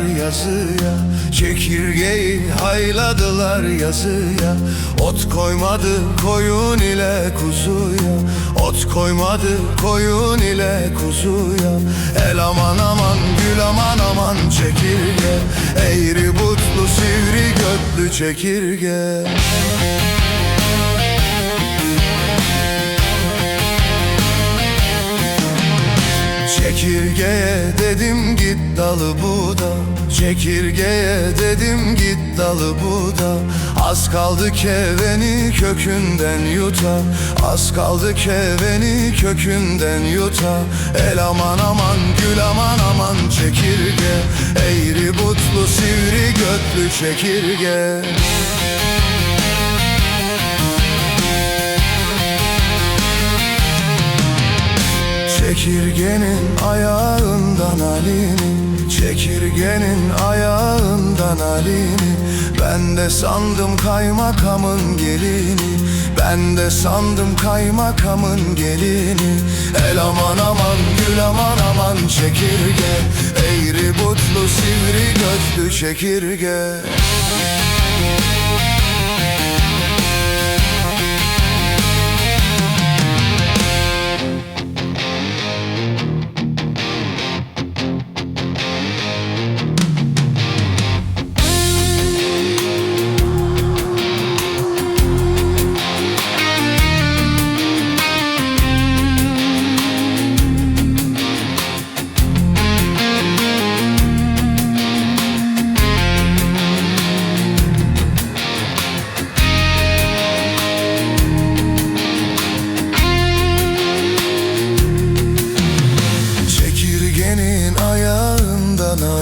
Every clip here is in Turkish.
yazıya Çekirgeyi hayladılar yazıya. Ot koymadı koyun ile kuzuya Ot koymadı koyun ile kuzuya. El aman aman gül aman aman çekirge Eğri butlu sivri götlü çekirge Çekirgeye dedim git dalı buda Çekirgeye dedim git dalı buda Az kaldı keveni kökünden yuta. Az kaldı keveni kökünden yuta. El aman aman gül aman aman çekirge. Eğri butlu sivri götlü çekirge Çekirgenin ayağından alini Çekirgenin ayağından alini Ben de sandım kaymakamın gelini Ben de sandım kaymakamın gelini. El aman aman gül aman aman çekirge. Eğri butlu sivri götlü çekirge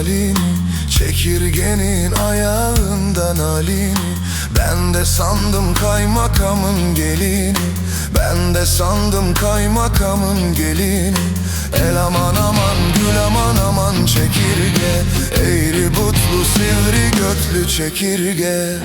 alini Çekirgenin ayağından alini Ben de sandım kaymakamın gelini. Ben de sandım kaymakamın gelini. El aman aman gül aman aman çekirge. Eğri butlu sivri götlü çekirge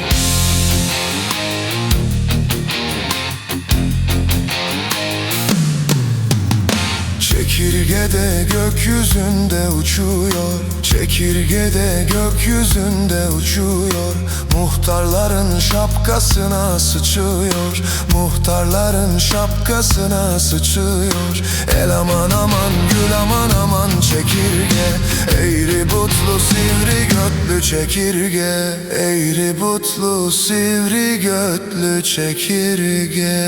Çekirgede gökyüzünde uçuyor. Çekirgede gökyüzünde uçuyor. Muhtarların şapkasına sıçıyor. Muhtarların şapkasına sıçıyor. El aman aman gül aman aman çekirge. Eğri butlu sivri götlü çekirge. Eğri butlu sivri götlü çekirge